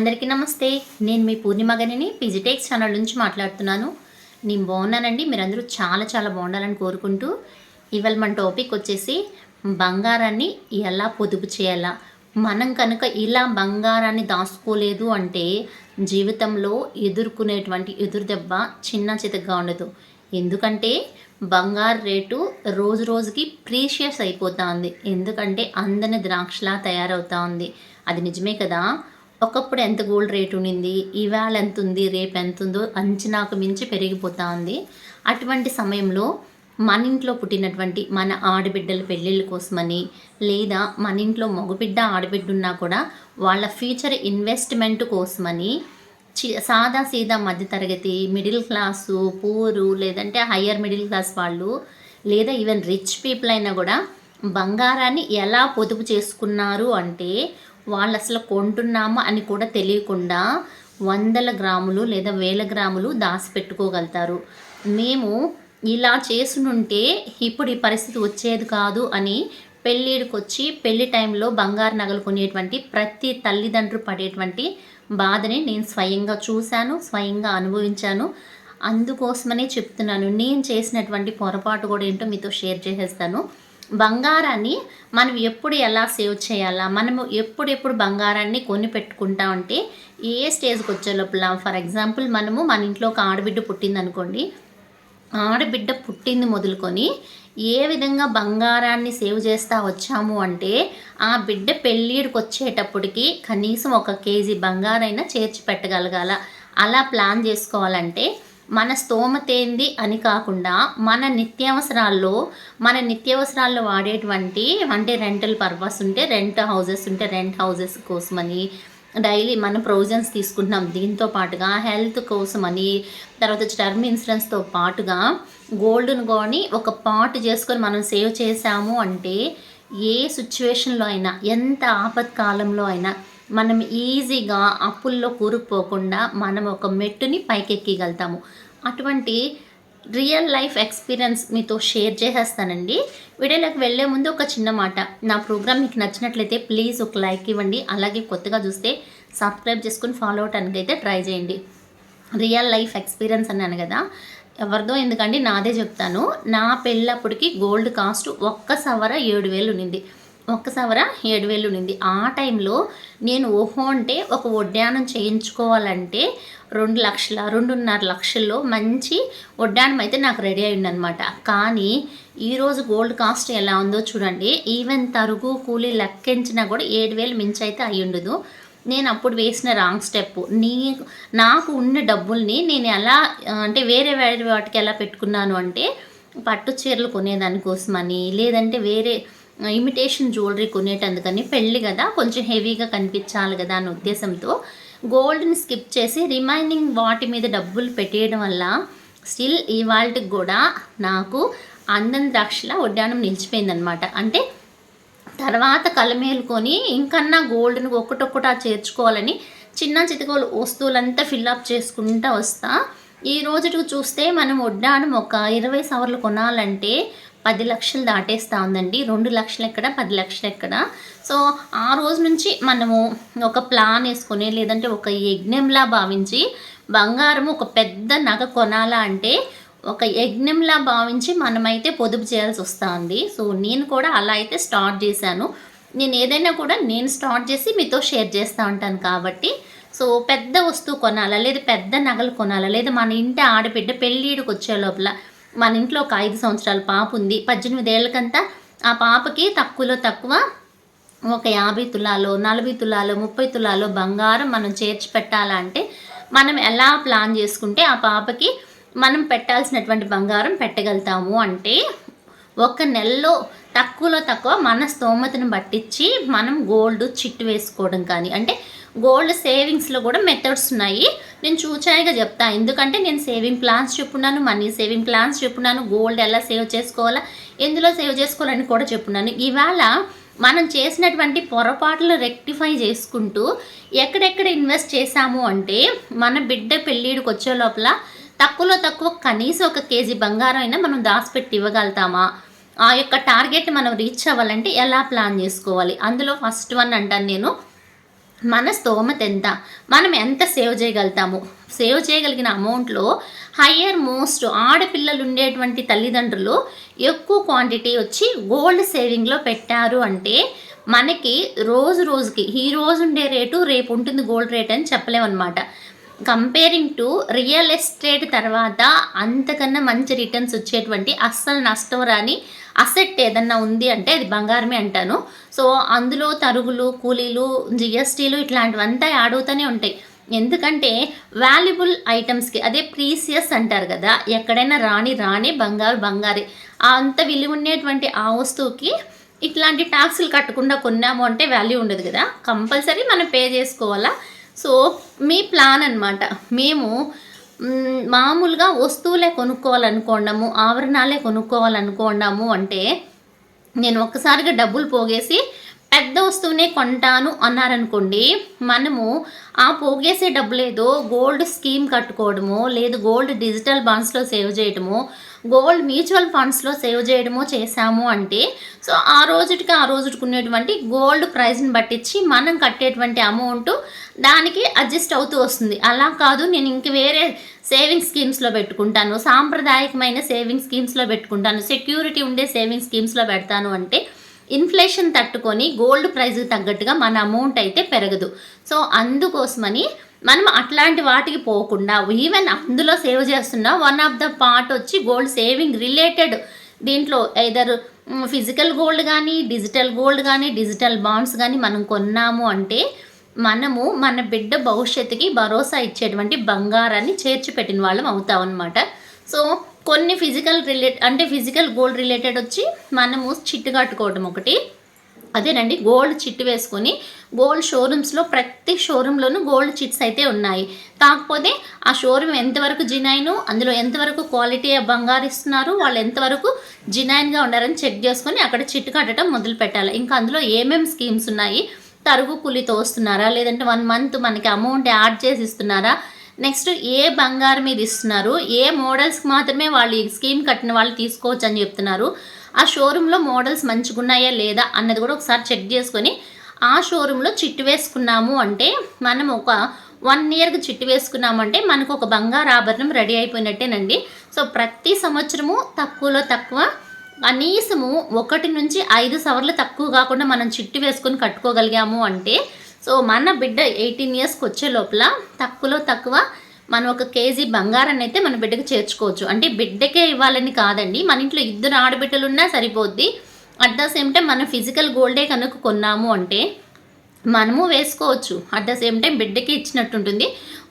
అందరికీ నమస్తే. నేను మీ పూర్ణిమగనిని పిజిటెక్స్ ఛానల్ నుంచి మాట్లాడుతున్నాను. నేను బాగున్నానండి. మీరందరూ చాలా చాలా బాగుండాలని కోరుకుంటూ ఇవాళ మన టాపిక్ వచ్చేసి బంగారాన్ని ఎలా పొదుపు చేయాలా? మనం కనుక ఇలా బంగారాన్ని దాచుకోలేదు అంటే జీవితంలో ఎదుర్కొనేటువంటి ఎదురు దెబ్బ చిన్న చితగ్గా ఉండదు. ఎందుకంటే బంగారు రేటు రోజు రోజుకి ప్రీషియస్ అయిపోతూ ఉంది ఎందుకంటే అందని ద్రాక్షలా తయారవుతూ ఉంది అది నిజమే కదా? ఒకప్పుడు ఎంత గోల్డ్ రేట్ ఉండింది ఇవాళ ఎంత ఉంది రేపు ఎంత ఉందో అంచనాకు మించి పెరిగిపోతూ ఉంది. అటువంటి సమయంలో మన ఇంట్లో పుట్టినటువంటి మన ఆడబిడ్డల పెళ్ళిళ్ళ కోసమని లేదా మన ఇంట్లో మగబిడ్డ ఆడబిడ్డ ఉన్నా కూడా వాళ్ళ ఫ్యూచర్ ఇన్వెస్ట్మెంట్ కోసమని చి సాదా సీదా మధ్యతరగతి మిడిల్ క్లాసు పూరు లేదంటే హయ్యర్ మిడిల్ క్లాస్ వాళ్ళు లేదా ఈవెన్ రిచ్ పీపుల్ అయినా కూడా బంగారాన్ని ఎలా పొదుపు చేసుకున్నారు అంటే వాళ్ళు అసలు కొంటున్నామా అని కూడా తెలియకుండా వందల గ్రాములు లేదా వేల గ్రాములు దాచిపెట్టుకోగలుగుతారు. మేము ఇలా చేసునుంటే ఇప్పుడు ఈ పరిస్థితి వచ్చేది కాదు అని పెళ్ళిడికి వచ్చి పెళ్ళి టైంలో బంగారు నగలు కొనేటువంటి ప్రతి తల్లిదండ్రులు పడేటువంటి బాధని నేను స్వయంగా చూశాను స్వయంగా అనుభవించాను. అందుకోసమనే చెప్తున్నాను. నేను చేసినటువంటి పొరపాటు కూడా ఏంటో మీతో షేర్ చేసేస్తాను. బంగారాన్ని మనం ఎప్పుడు ఎలా సేవ్ చేయాలా? మనము ఎప్పుడెప్పుడు బంగారాన్ని కొని పెట్టుకుంటా ఉంటే ఏ స్టేజ్కి వచ్చే లోపల? ఫర్ ఎగ్జాంపుల్ మనము మన ఇంట్లో ఒక ఆడబిడ్డ పుట్టింది అనుకోండి ఆడబిడ్డ పుట్టింది మొదలుకొని ఏ విధంగా బంగారాన్ని సేవ్ చేస్తూ వచ్చాము అంటే ఆ బిడ్డ పెళ్ళిడికి వచ్చేటప్పటికి కనీసం ఒక కేజీ బంగారైనా చేర్చి పెట్టగలగాల. అలా ప్లాన్ చేసుకోవాలంటే మన స్తోమతేంది అని కాకుండా మన నిత్యావసరాల్లో మన నిత్యావసరాల్లో వాడేటువంటి అంటే రెంటల్ పర్పస్ ఉంటే రెంట్ హౌజెస్ ఉంటే రెంట్ హౌజెస్ కోసమని డైలీ మన ప్రొవిజన్స్ తీసుకుంటున్నాం దీంతో పాటుగా హెల్త్ కోసమని తర్వాత వచ్చి టర్మ్ ఇన్సూరెన్స్తో పాటుగా గోల్డ్ను కొని ఒక పార్ట్ చేసుకొని మనం సేవ్ చేసాము అంటే ఏ సిచ్యువేషన్లో అయినా ఎంత ఆపత్కాలంలో అయినా మనం ఈజీగా అప్పుల్లో కూరుకుపోకుండా మనం ఒక మెట్టుని పైకెక్కగలుగుతాము. అటువంటి రియల్ లైఫ్ ఎక్స్పీరియన్స్ మీతో షేర్ చేసేస్తానండి. వీడియోలోకి వెళ్ళే ముందు ఒక చిన్న మాట. నా ప్రోగ్రామ్ మీకు నచ్చినట్లయితే ప్లీజ్ ఒక లైక్ ఇవ్వండి. అలాగే కొత్తగా చూస్తే సబ్స్క్రైబ్ చేసుకుని ఫాలో అవటానికి అయితే ట్రై చేయండి. రియల్ లైఫ్ ఎక్స్పీరియన్స్ అన్నాను కదా. ఎవరిదో ఎందుకండి నాదే చెప్తాను. నా పెళ్ళప్పటికి గోల్డ్ కాస్ట్ ఒక్క సవర ఏడు వేలు ఉన్నింది. ఒక్క సవర ఏడు వేలు ఉన్నింది ఆ టైంలో నేను ఓహో అంటే ఒక వడ్డానం చేయించుకోవాలంటే రెండు లక్షల రెండున్నర లక్షల్లో మంచి వడ్డానం అయితే నాకు రెడీ అయిందనమాట కానీ ఈరోజు గోల్డ్ కాస్ట్ ఎలా ఉందో చూడండి. ఈవెన్ తరుగు కూలీ లెక్కించినా కూడా ఏడు వేలు మించి అయితే అయి ఉండదు నేను అప్పుడు వేసిన రాంగ్ స్టెప్. నీ నాకు ఉన్న డబ్బుల్ని నేను ఎలా అంటే వేరే వేరే వాటికి ఎలా పెట్టుకున్నాను అంటే పట్టు చీరలు కొనేదానికోసమని లేదంటే వేరే ఇమిటేషన్ జ్యువెలరీ కొనేటందుకని పెళ్ళి కదా కొంచెం హెవీగా కనిపించాలి కదా అనే ఉద్దేశంతో గోల్డ్ని స్కిప్ చేసి రిమైనింగ్ వాటి మీద డబ్బులు పెట్టేయడం వల్ల స్టిల్ ఇవాళకి కూడా నాకు అందం ద్రాక్షల వడ్డానం నిలిచిపోయిందనమాట అంటే తర్వాత కలమేలుకొని ఇంకన్నా గోల్డ్ని ఒక్కటొక్కటా చేర్చుకోవాలని చిన్న చితకోలు వస్తువులంతా ఫిల్అప్ చేసుకుంటూ వస్తా. ఈ రోజుకి చూస్తే మనం వడ్డానం ఒక ఇరవై సవర్లు కొనాలంటే పది లక్షలు దాటేస్తూ ఉందండి. రెండు లక్షలు ఎక్కడ పది లక్షలు ఎక్కడ. సో ఆ రోజు నుంచి మనము ఒక ప్లాన్ వేసుకొని లేదంటే ఒక యజ్ఞంలా భావించి బంగారం ఒక పెద్ద నగ కొనాలా అంటే ఒక యజ్ఞంలా భావించి మనమైతే పొదుపు చేయాల్సి వస్తుంది సో నేను కూడా అలా అయితే స్టార్ట్ చేశాను. నేను ఏదైనా కూడా నేను స్టార్ట్ చేసి మీతో షేర్ చేస్తూ ఉంటాను కాబట్టి. సో పెద్ద వస్తువు కొనాలా లేదా పెద్ద నగలు కొనాలా లేదా మన ఇంటి ఆడబిడ్డ పెళ్ళిడికి వచ్చే లోపల మన ఇంట్లో ఒక ఐదు సంవత్సరాల పాప ఉంది. పద్దెనిమిది ఏళ్ళకంతా ఆ పాపకి తక్కువలో తక్కువ ఒక యాభై తులాలో నలభై తులాలో ముప్పై తులాలో బంగారం మనం చేర్చి పెట్టాలంటే మనం ఎలా ప్లాన్ చేసుకుంటే ఆ పాపకి మనం పెట్టాల్సినటువంటి బంగారం పెట్టగలుగుతాము అంటే ఒక నెలలో తక్కువలో తక్కువ మన స్తోమతను పట్టించి మనం గోల్డ్ చిట్టు వేసుకోవడం కానీ అంటే గోల్డ్ సేవింగ్స్లో కూడా మెథడ్స్ ఉన్నాయి. నేను చూచాయిగా చెప్తా ఎందుకంటే నేను సేవింగ్ ప్లాన్స్ చెప్పున్నాను మనీ సేవింగ్ ప్లాన్స్ చెప్పున్నాను గోల్డ్ ఎలా సేవ్ చేసుకోవాలా ఎందులో సేవ్ చేసుకోవాలని కూడా చెప్పున్నాను. ఇవాళ మనం చేసినటువంటి పొరపాట్లు రెక్టిఫై చేసుకుంటూ ఎక్కడెక్కడ ఇన్వెస్ట్ చేశాము అంటే మన బిడ్డ పెళ్ళిడికి వచ్చే లోపల తక్కువలో తక్కువ కనీసం ఒక కేజీ బంగారం అయినా మనం దాచిపెట్టి ఇవ్వగలుగుతామా? ఆ యొక్క టార్గెట్ మనం రీచ్ అవ్వాలంటే ఎలా ప్లాన్ చేసుకోవాలి? అందులో ఫస్ట్ వన్ అంటాను నేను. మన స్తోమత ఎంత? మనం ఎంత సేవ్ చేయగలుగుతాము? సేవ్ చేయగలిగిన అమౌంట్లో హయ్యర్ మోస్ట్ ఆడపిల్లలు ఉండేటువంటి తల్లిదండ్రులు ఎక్కువ క్వాంటిటీ వచ్చి గోల్డ్ సేవింగ్లో పెట్టారు అంటే మనకి రోజు రోజుకి ఈ రోజు ఉండే రేటు రేపు ఉంటుంది గోల్డ్ రేట్ అని చెప్పలేమన్నమాట. కంపేరింగ్ టు రియల్ ఎస్టేట్ తర్వాత అంతకన్నా మంచి రిటర్న్స్ వచ్చేటువంటి అస్సలు నష్టం రాని అసెట్ ఏదన్నా ఉంది అంటే అది బంగారమే అంటాను. సో అందులో తరుగులు కూలీలు జిఎస్టీలు ఇట్లాంటివంతా యాడ్ అవుతూనే ఉంటాయి. ఎందుకంటే వాల్యుబుల్ ఐటమ్స్కి అదే ప్రీసియస్ అంటారు కదా ఎక్కడైనా రాని రాని బంగారు బంగారే. అంత విలువ ఉండేటువంటి ఆ వస్తువుకి ఇట్లాంటి ట్యాక్స్లు కట్టకుండా కొన్నాము అంటే వాల్యూ ఉండదు కదా. కంపల్సరీ మనం పే చేసుకోవాలా? సో మీ ప్లాన్ అనమాట మేము మామూలుగా వస్తువులే కొనుక్కోవాలనుకోండము ఆభరణాలే కొనుక్కోవాలనుకోండాము అంటే నేను ఒక్కసారిగా డబ్బులు పోగేసి పెద్ద వస్తువునే కొంటాను అన్నారనుకోండి మనము ఆ పోగేసే డబ్బులు ఏదో గోల్డ్ స్కీమ్ కట్టుకోవడమో లేదు గోల్డ్ డిజిటల్ బాండ్స్లో సేవ్ చేయడము గోల్డ్ మ్యూచువల్ ఫండ్స్లో సేవ్ చేయడము చేశాము అంటే సో ఆ రోజుటికి ఆ రోజుటికి ఉన్నటువంటి గోల్డ్ ప్రైస్ని పట్టించి మనం కట్టేటువంటి అమౌంట్ దానికి అడ్జస్ట్ అవుతూ వస్తుంది. అలా కాదు నేను ఇంక వేరే సేవింగ్ స్కీమ్స్లో పెట్టుకుంటాను సాంప్రదాయకమైన సేవింగ్ స్కీమ్స్లో పెట్టుకుంటాను సెక్యూరిటీ ఉండే సేవింగ్ స్కీమ్స్లో పెడతాను అంటే ఇన్ఫ్లేషన్ తట్టుకొని గోల్డ్ ప్రైస్కి తగ్గట్టుగా మన అమౌంట్ అయితే పెరగదు. సో అందుకోసమని మనం అట్లాంటి వాటికి పోకుండా ఈవెన్ అందులో సేవ్ చేస్తున్న వన్ ఆఫ్ ద పార్ట్ వచ్చి గోల్డ్ సేవింగ్ రిలేటెడ్ దీంట్లో ఎదరు ఫిజికల్ గోల్డ్ కానీ డిజిటల్ గోల్డ్ కానీ డిజిటల్ బాండ్స్ కానీ మనం కొన్నాము అంటే మనము మన బిడ్డ భవిష్యత్తుకి భరోసా ఇచ్చేటువంటి బంగారాన్ని చేర్చి పెట్టిన వాళ్ళం అవుతాం అనమాట సో కొన్ని ఫిజికల్ రిలేట్ అంటే ఫిజికల్ గోల్డ్ రిలేటెడ్ వచ్చి మనము చిట్టు కట్టుకోవడం ఒకటి. అదేనండి గోల్డ్ చిట్టు వేసుకొని గోల్డ్ షోరూమ్స్లో ప్రతి షోరూంలోనూ గోల్డ్ చిట్స్ అయితే ఉన్నాయి. కాకపోతే ఆ షోరూమ్ ఎంతవరకు జినైన్ అందులో ఎంతవరకు క్వాలిటీ బంగారు ఇస్తున్నారు వాళ్ళు ఎంతవరకు జినైన్గా ఉన్నారని చెక్ చేసుకొని అక్కడ చిట్టు కట్టడం మొదలు పెట్టాలి. ఇంకా అందులో ఏమేమి స్కీమ్స్ ఉన్నాయి? తరుగు కూలితో వస్తున్నారా లేదంటే వన్ మంత్ మనకి అమౌంట్ యాడ్ చేసి ఇస్తున్నారా? నెక్స్ట్ ఏ బంగారం మీద ఇస్తున్నారు? ఏ మోడల్స్కి మాత్రమే వాళ్ళు ఈ స్కీమ్ కట్టిన వాళ్ళు తీసుకోవచ్చు అని చెప్తున్నారు. ఆ షోరూంలో మోడల్స్ మంచిగా ఉన్నాయా లేదా అన్నది కూడా ఒకసారి చెక్ చేసుకొని ఆ షోరూంలో చిట్టు వేసుకున్నాము అంటే మనం ఒక వన్ ఇయర్కి చిట్టు వేసుకున్నాము అంటే మనకు ఒక బంగారు ఆభరణం రెడీ అయిపోయినట్టేనండి. సో ప్రతి సంవత్సరము తక్కువలో తక్కువ కనీసము ఒకటి నుంచి ఐదు సవర్లు తక్కువ కాకుండా మనం చిట్టు వేసుకొని కట్టుకోగలిగాము అంటే సో మన బిడ్డ ఎయిటీన్ ఇయర్స్కి వచ్చే లోపల తక్కువలో తక్కువ మనం ఒక కేజీ బంగారాన్ని అయితే మన బిడ్డకి చేర్చుకోవచ్చు. అంటే బిడ్డకే ఇవ్వాలని కాదండి. మన ఇంట్లో ఇద్దరు ఆడబిడ్డలు ఉన్నా సరిపోద్ది. అట్ ద సేమ్ టైం మనం ఫిజికల్ గోల్డే కనుక కొన్నాము అంటే మనము వేసుకోవచ్చు. అట్ ద సేమ్ టైం బిడ్డకి ఇచ్చినట్టు ఉంటుంది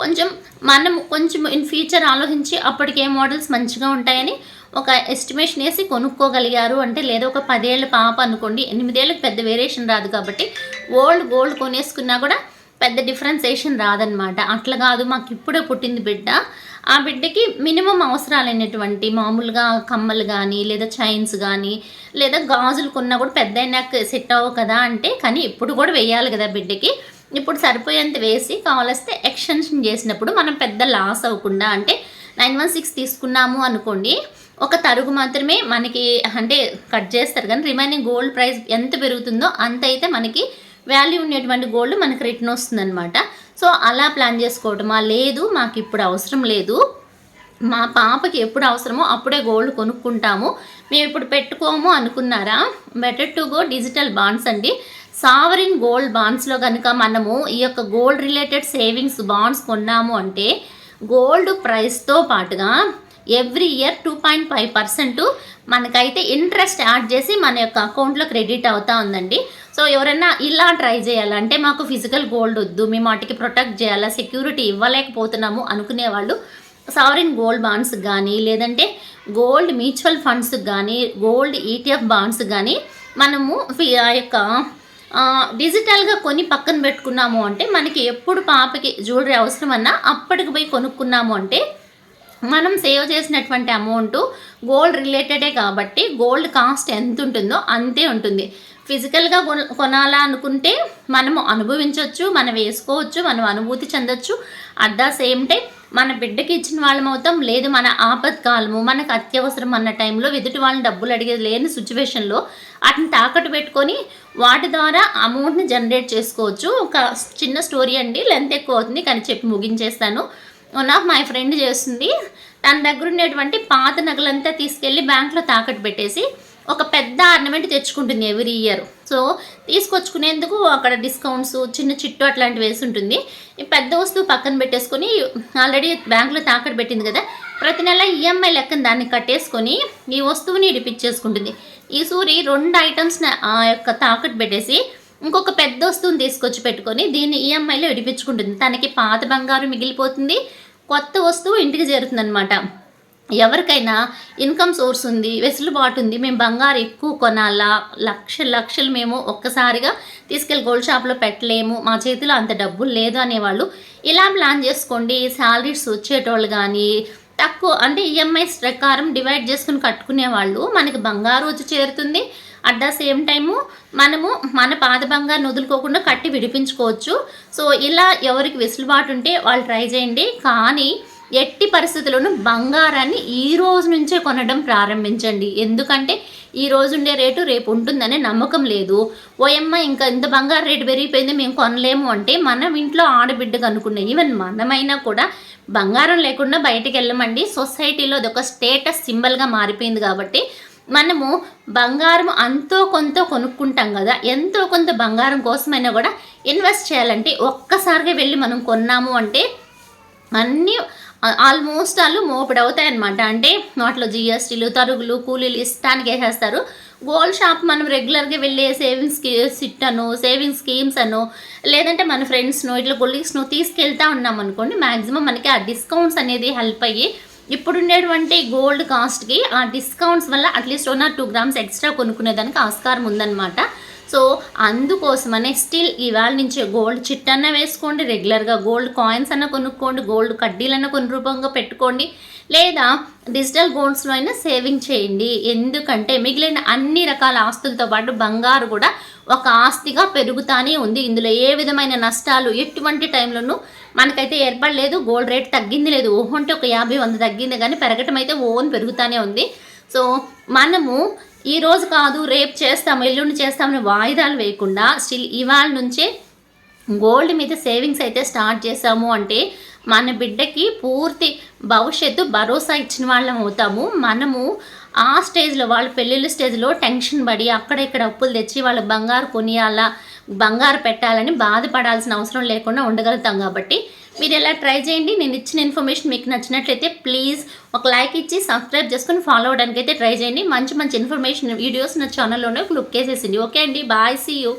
కొంచెం మనం కొంచెం ఇన్ ఫ్యూచర్ ఆలోచించి అప్పటికి ఏ మోడల్స్ మంచిగా ఉంటాయని ఒక ఎస్టిమేషన్ వేసి కొనుక్కోగలిగారు అంటే లేదా ఒక పదేళ్ళ పాప అనుకోండి ఎనిమిదేళ్ళకి పెద్ద వేరియేషన్ రాదు కాబట్టి ఓల్డ్ గోల్డ్ కొనేసుకున్నా కూడా పెద్ద డిఫరెన్సేషన్ రాదనమాట అట్లా కాదు మాకు ఇప్పుడే పుట్టింది బిడ్డ. ఆ బిడ్డకి మినిమం అవసరాలైనటువంటి మామూలుగా కమ్మలు కానీ లేదా చైన్స్ కానీ లేదా గాజులు కొన్నా కూడా పెద్ద అయినాక సెట్ అవ్వవు కదా అంటే కానీ ఇప్పుడు కూడా వేయాలి కదా బిడ్డకి. ఇప్పుడు సరిపోయేంత వేసి కావలిస్తే ఎక్స్టెన్షన్ చేసినప్పుడు మనం పెద్ద లాస్ అవ్వకుండా అంటే నైన్ వన్ సిక్స్ తీసుకున్నాము అనుకోండి ఒక తరుగు మాత్రమే మనకి అంటే కట్ చేస్తారు. కానీ రిమైనింగ్ గోల్డ్ ప్రైస్ ఎంత పెరుగుతుందో అంత అయితే మనకి వాల్యూ ఉండేటువంటి గోల్డ్ మనకి రిటర్న్ వస్తుందన్నమాట. సో అలా ప్లాన్ చేసుకోవటమా? లేదు మాకు ఇప్పుడు అవసరం లేదు. మా పాపకి ఎప్పుడు అవసరమో అప్పుడే గోల్డ్ కొనుక్కుంటాము. మేము ఇప్పుడు పెట్టుకోము అనుకున్నారా? Better to go digital bonds అండి. సావరిన్ గోల్డ్ బాండ్స్లో కనుక మనము ఈ యొక్క గోల్డ్ రిలేటెడ్ సేవింగ్స్ బాండ్స్ కొన్నాము అంటే గోల్డ్ ప్రైస్తో పాటుగా every year two point five percent మనకైతే ఇంట్రెస్ట్ యాడ్ చేసి మన యొక్క అకౌంట్లో క్రెడిట్ అవుతా ఉందండి. సో ఎవరైనా ఇలా ట్రై చేయాలంటే మాకు ఫిజికల్ గోల్డ్ వద్దు మేము వాటికి ప్రొటెక్ట్ చేయాలా సెక్యూరిటీ ఇవ్వలేకపోతున్నాము అనుకునే వాళ్ళు సావరిన్ గోల్డ్ బాండ్స్ కానీ లేదంటే గోల్డ్ మ్యూచువల్ ఫండ్స్ కానీ గోల్డ్ ఈటీఎఫ్ బాండ్స్ కానీ మనము ఆ యొక్క డిజిటల్గా కొని పక్కన పెట్టుకున్నాము అంటే మనకి ఎప్పుడు పాపకి జ్యువెలరీ అవసరమన్నా అప్పటికి పోయి కొనుక్కున్నాము అంటే మనం సేవ్ చేసినటువంటి అమౌంట్ గోల్డ్ రిలేటెడే కాబట్టి గోల్డ్ కాస్ట్ ఎంత ఉంటుందో అంతే ఉంటుంది. ఫిజికల్గా కొన- కొనాలా అనుకుంటే మనము అనుభవించవచ్చు మనం వేసుకోవచ్చు మనం అనుభూతి చెందొచ్చు. అట్ ద సేమ్ టైం మన బిడ్డకి ఇచ్చిన వాళ్ళం అవుతాం లేదు మన ఆపత్కాలము మనకు అత్యవసరం అన్న టైంలో ఎదుటి వాళ్ళని డబ్బులు అడిగేది లేని సిచ్యువేషన్లో వాటిని తాకట్టు పెట్టుకొని వాటి ద్వారా అమౌంట్ని జనరేట్ చేసుకోవచ్చు. ఒక చిన్న స్టోరీ అండి లెంత్ ఎక్కువ అవుతుంది కానీ చెప్పి ముగించేస్తాను. వన్ ఆఫ్ మై ఫ్రెండ్ చేస్తుంది. తన దగ్గర ఉండేటువంటి పాత నగలంతా తీసుకెళ్ళి బ్యాంక్లో తాకట్టు పెట్టేసి ఒక పెద్ద ఆర్నమెంట్ తెచ్చుకుంటుంది ఎవ్రీ ఇయర్ సో తీసుకొచ్చుకునేందుకు అక్కడ డిస్కౌంట్స్ చిన్న చిట్టు అట్లాంటివి వేసి ఉంటుంది. ఈ పెద్ద వస్తువు పక్కన పెట్టేసుకొని ఆల్రెడీ బ్యాంకులో తాకట్టు పెట్టింది కదా ప్రతి నెల ఈఎంఐ లెక్కన దాన్ని కట్టేసుకొని ఈ వస్తువుని ఇడిపించేసుకుంటుంది. ఈ సూరి రెండు ఐటమ్స్ ఆ యొక్క తాకట్టు పెట్టేసి ఇంకొక పెద్ద వస్తువుని తీసుకొచ్చి పెట్టుకొని దీన్ని ఈఎంఐలో ఇడిపించుకుంటుంది. తనకి పాత బంగారు మిగిలిపోతుంది. కొత్త వస్తువు ఇంటికి చేరుతుందనమాట ఎవరికైనా ఇన్కమ్ సోర్స్ ఉంది వెసులుబాటు ఉంది మేము బంగారు ఎక్కువ కొనాలా లక్ష లక్షలు మేము ఒక్కసారిగా తీసుకెళ్ళి గోల్డ్ షాప్లో పెట్టలేము మా చేతిలో అంత డబ్బులు లేదు అనేవాళ్ళు ఇలా ప్లాన్ చేసుకోండి శాలరీస్ వచ్చేటోళ్ళు కానీ తక్కువ అంటే ఈఎంఐస్ ప్రకారం డివైడ్ చేసుకుని కట్టుకునే వాళ్ళు మనకి బంగారు వచ్చి చేరుతుంది అట్ ద సేమ్ టైము మనము మన పాత బంగారు వదులుకోకుండా కట్టి విడిపించుకోవచ్చు. సో ఇలా ఎవరికి వెసులుబాటు ఉంటే వాళ్ళు ట్రై చేయండి. కానీ ఎట్టి పరిస్థితుల్లోనూ బంగారాన్ని ఈ రోజు నుంచే కొనడం ప్రారంభించండి. ఎందుకంటే ఈ రోజు ఉండే రేటు రేపు ఉంటుందనే నమ్మకం లేదు. ఓయమ్మ ఇంకా ఇంత బంగారు రేటు పెరిగిపోయింది మేము కొనలేము అంటే మనం ఇంట్లో ఆడబిడ్డ అనుకున్న ఈవెన్ మనమైనా కూడా బంగారం లేకుండా బయటికి వెళ్ళమండి. సొసైటీలో అది ఒక స్టేటస్ సింబల్గా మారిపోయింది కాబట్టి మనము బంగారం అంతో కొంత కొనుక్కుంటాం కదా ఎంతో కొంత బంగారం కోసమైనా కూడా ఇన్వెస్ట్ చేయాలంటే ఒక్కసారిగా వెళ్ళి మనం కొన్నాము అంటే అన్నీ ఆల్మోస్ట్ వాళ్ళు మోపిడి అవుతాయి అనమాట అంటే వాటిలో జిఎస్టీలు తరుగులు కూలీలు ఇష్టానికి వేసేస్తారు. గోల్డ్ షాప్ మనం రెగ్యులర్గా వెళ్ళే సేవింగ్స్ సిట్ అను సేవింగ్స్ స్కీమ్స్ అను లేదంటే మన ఫ్రెండ్స్ను ఇట్లా కొలీగ్స్ను తీసుకెళ్తా ఉన్నాం అనుకోండి మ్యాక్సిమం మనకి ఆ డిస్కౌంట్స్ అనేది హెల్ప్ అయ్యి ఇప్పుడు ఉండేటువంటి గోల్డ్ కాస్ట్కి ఆ డిస్కౌంట్స్ వల్ల at least one or two grams extra కొనుక్కునేదానికి ఆస్కారం ఉందన్నమాట. సో అందుకోసమనే స్టిల్ ఇవాళ నుంచి గోల్డ్ చిట్ అన్న వేసుకోండి రెగ్యులర్గా గోల్డ్ కాయిన్స్ అన్న కొనుక్కోండి గోల్డ్ కడ్డీలన్న కొన్ని రూపంగా పెట్టుకోండి లేదా డిజిటల్ గోల్డ్స్లో అయినా సేవింగ్ చేయండి. ఎందుకంటే మిగిలిన అన్ని రకాల ఆస్తులతో పాటు బంగారు కూడా ఒక ఆస్తిగా పెరుగుతానే ఉంది. ఇందులో ఏ విధమైన నష్టాలు ఎటువంటి టైంలోనూ మనకైతే ఏర్పడలేదు. గోల్డ్ రేట్ తగ్గింది లేదు. ఓహో అంటే ఒక యాభై వంద తగ్గింది కానీ పెరగటం అయితే ఓన్ పెరుగుతూనే ఉంది. సో మనము ఈ రోజు కాదు రేపు చేస్తాం ఎల్లుండి చేస్తామని వాయిదాలు వేయకుండా స్టిల్ ఇవాళ నుంచే గోల్డ్ మీద సేవింగ్స్ అయితే స్టార్ట్ చేసాము అంటే మన బిడ్డకి పూర్తి భవిష్యత్తు భరోసా ఇచ్చిన వాళ్ళం అవుతాము. మనము ఆ స్టేజ్లో వాళ్ళ పెళ్ళిళ్ళ స్టేజ్లో టెన్షన్ పడి అక్కడ ఇక్కడ అప్పులు తెచ్చి వాళ్ళ బంగారు కొనియాలా బంగారు పెట్టాలని బాధపడాల్సిన అవసరం లేకుండా ఉండగలుగుతాం కాబట్టి మీరు ఎలా ట్రై చేయండి నేను ఇచ్చిన ఇన్ఫర్మేషన్ మీకు నచ్చినట్లయితే ప్లీజ్ ఒక లైక్ ఇచ్చి సబ్స్క్రైబ్ చేసుకొని ఫాలో అవడానికి అయితే ట్రై చేయండి. మంచి మంచి ఇన్ఫర్మేషన్ వీడియోస్ నా ఛానల్లోనే క్లిక్ చేసేసింది ఓకే అండి బాయ్ సీ యూ